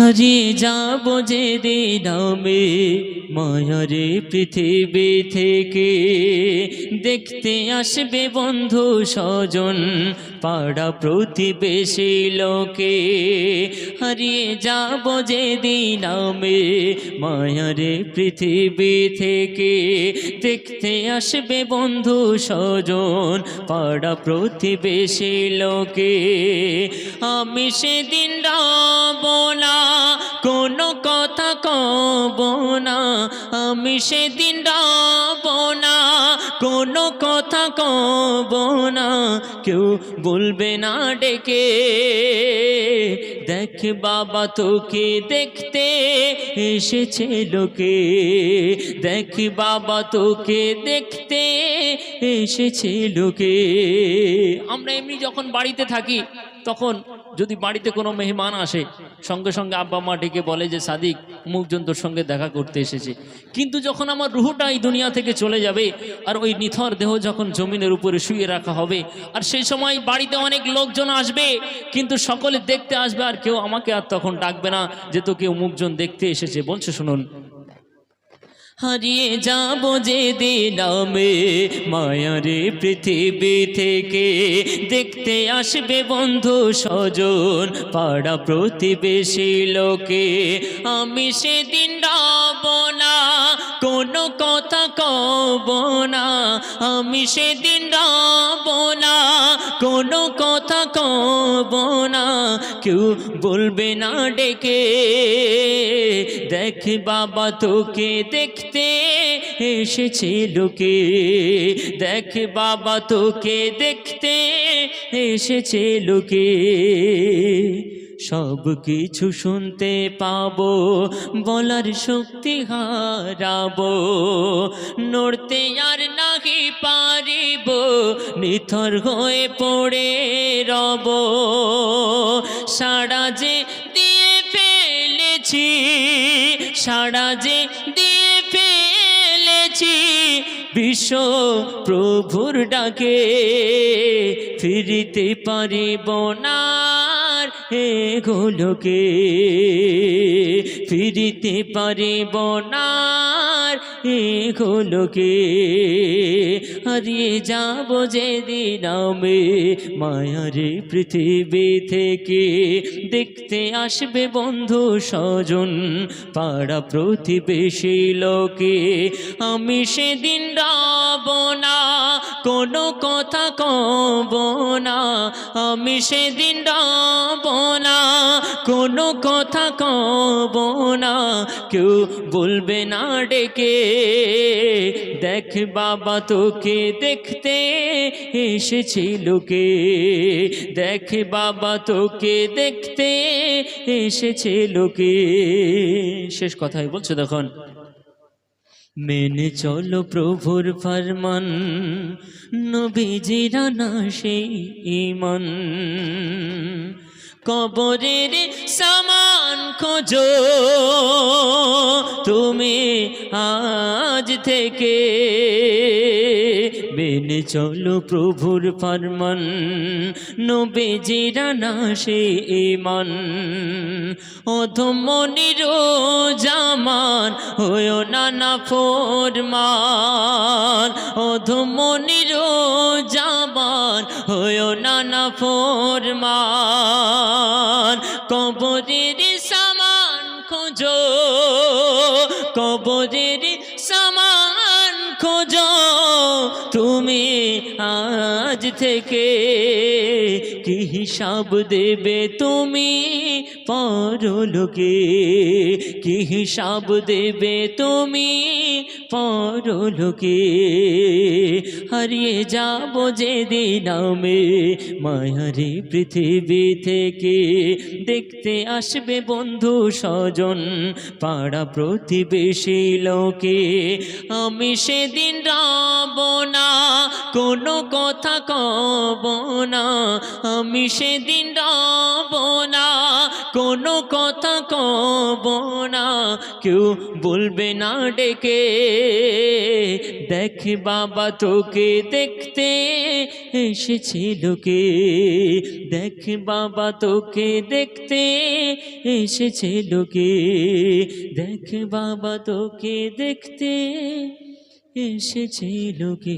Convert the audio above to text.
হারিয়ে যাব যে দিন আমি মায়ারে পৃথিবী থেকে। দেখতে আসবে বন্ধু স্বজন, পাড়া প্রতিবেশী লোকে। হারিয়ে যাব যে দিন আমি মায়ারে পৃথিবী থেকে। দেখতে আসবে বন্ধু স্বজন, পাড়া প্রতিবেশী লোকে। আমি সেদিন রব কব না। আমি সেদিন রব না। কোনো কথা কব না। কেউ বলবে না ডেকে। দেখ বাবা তোকে দেখতে এসেছে লোকে। দেখ বাবা তোকে দেখতে এসেছে লোকে। আমরা এমনি যখন বাড়িতে থাকি তখন যদি বাড়িতে কোনো মেহমান আসে, সঙ্গে সঙ্গে আব্বা মা ডেকে বলে যে, সাদিক মুখজন তোর সঙ্গে দেখা করতে এসেছে। কিন্তু যখন আমার রুহটা এই দুনিয়া থেকে চলে যাবে, আর ওই নিথর দেহ যখন জমিনের উপরে শুয়ে রাখা হবে, আর সেই সময় বাড়িতে অনেক লোকজন আসবে, কিন্তু সকলে দেখতে আসবে, আর কেউ আমাকে আর তখন ডাকবে না যে তো কেউ মুখজন দেখতে এসেছে। বলছে, শুনুন হারিয়ে যাব যে দিন মায়ারে পৃথিবী থেকে। দেখতে আসবে বন্ধু স্বজন, পাড়া প্রতিবেশী লোকে। আমি সেদিন রব না, কোনো কথা কব না। আমি সেদিন রব না, কোনো কথা কব না। কেউ বলবে না ডেকে। দেখ বাবা তোকে দেখতে এসেছে লোকে। দেখ বাবা তোকে দেখতে এসেছে লোকে। সব কিছু শুনতে পাবো, বলার শক্তি হারাবো, নড়তে আর নাহি পারিব, নিথর হয়ে পড়ে রব। সারা যে দিয়ে ফেলেছি সারা যে দিয়ে ফেলেছি বিশ্ব প্রভুর ডাকে ফিরিতে পারিব না এগুলোকে ফিরিতে পারিব না এগুলোকে হারিয়ে যাব যেদিন আমি মায়ারে পৃথিবী থেকে। দেখতে আসবে বন্ধু স্বজন, পাড়া প্রতিবেশী লোকে। আমি সেদিন রব না, কোনো কথা কব না। আমি সেদিন রব না, কোনো কথা কব না। কেউ বলবে না ডেকে দেখ বাবা তোকে দেখতে এসেছিল কে? দেখ বাবা তোকে দেখতে এসেছিল কে? শেষ কথাই বলছো তখন? মেনে চলো প্রভুর ফরমান, নবীজিরা না সেই ইমান। কবরের সামান খোঁজো। তুমি আজ থেকে মেনে চলো প্রভুর ফরমান, নবীজিরা না সে ইমান অধমনির জামান হয়েও নানা ফরমান। অধমনির জামান হয়েও নানা ফরমান। কবরের সামান খোঁজো, কবরের সমান খোঁজো। তুমি আজ থেকে কি হিসাব দেবে তুমি পরলোকে? কি হিসাব দেবে তুমি পরলোকে হারিয়ে যাব যেদিন আমি, মায়ারে পৃথিবী থেকে। দেখতে আসবে বন্ধু স্বজন, পাড়া প্রতিবেশী লোকে। আমি সেদিন রব না, কোনো কথা কব না। আমি সেদিন রব না কোনো কথা কব না, কেউ বলবে না ডেকে। দেখ বাবা তোকে দেখতে এসেছে লোকে দেখ বাবা তোকে দেখতে এসেছে লোকে দেখ বাবা তোকে দেখতে এসেছে লোকে